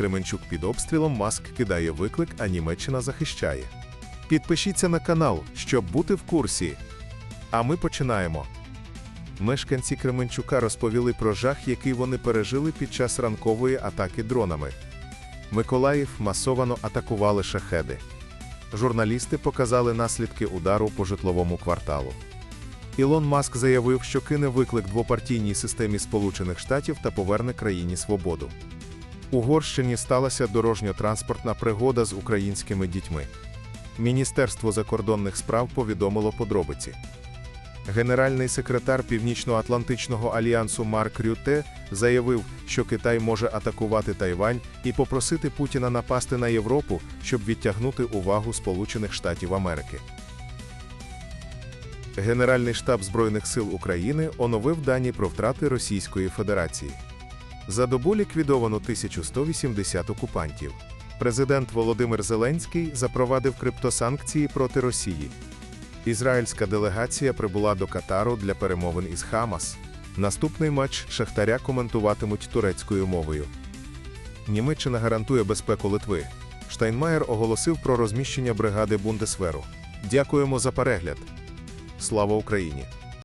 Кременчук під обстрілом, Маск кидає виклик, а Німеччина захищає. Підпишіться на канал, щоб бути в курсі. А ми починаємо. Мешканці Кременчука розповіли про жах, який вони пережили під час ранкової атаки дронами. Миколаїв масовано атакували шахеди. Журналісти показали наслідки удару по житловому кварталу. Ілон Маск заявив, що кине виклик двопартійній системі Сполучених Штатів та поверне країні свободу. Угорщині сталася дорожньо-транспортна пригода з українськими дітьми. Міністерство закордонних справ повідомило подробиці. Генеральний секретар Північно-Атлантичного альянсу Марк Рюте заявив, що Китай може атакувати Тайвань і попросити Путіна напасти на Європу, щоб відтягнути увагу Сполучених Штатів Америки. Генеральний штаб Збройних сил України оновив дані про втрати Російської Федерації. За добу ліквідовано 1180 окупантів. Президент Володимир Зеленський запровадив криптосанкції проти Росії. Ізраїльська делегація прибула до Катару для перемовин із Хамас. Наступний матч Шахтаря коментуватимуть турецькою мовою. Німеччина гарантує безпеку Литви. Штайнмаєр оголосив про розміщення бригади Бундесверу. Дякуємо за перегляд. Слава Україні!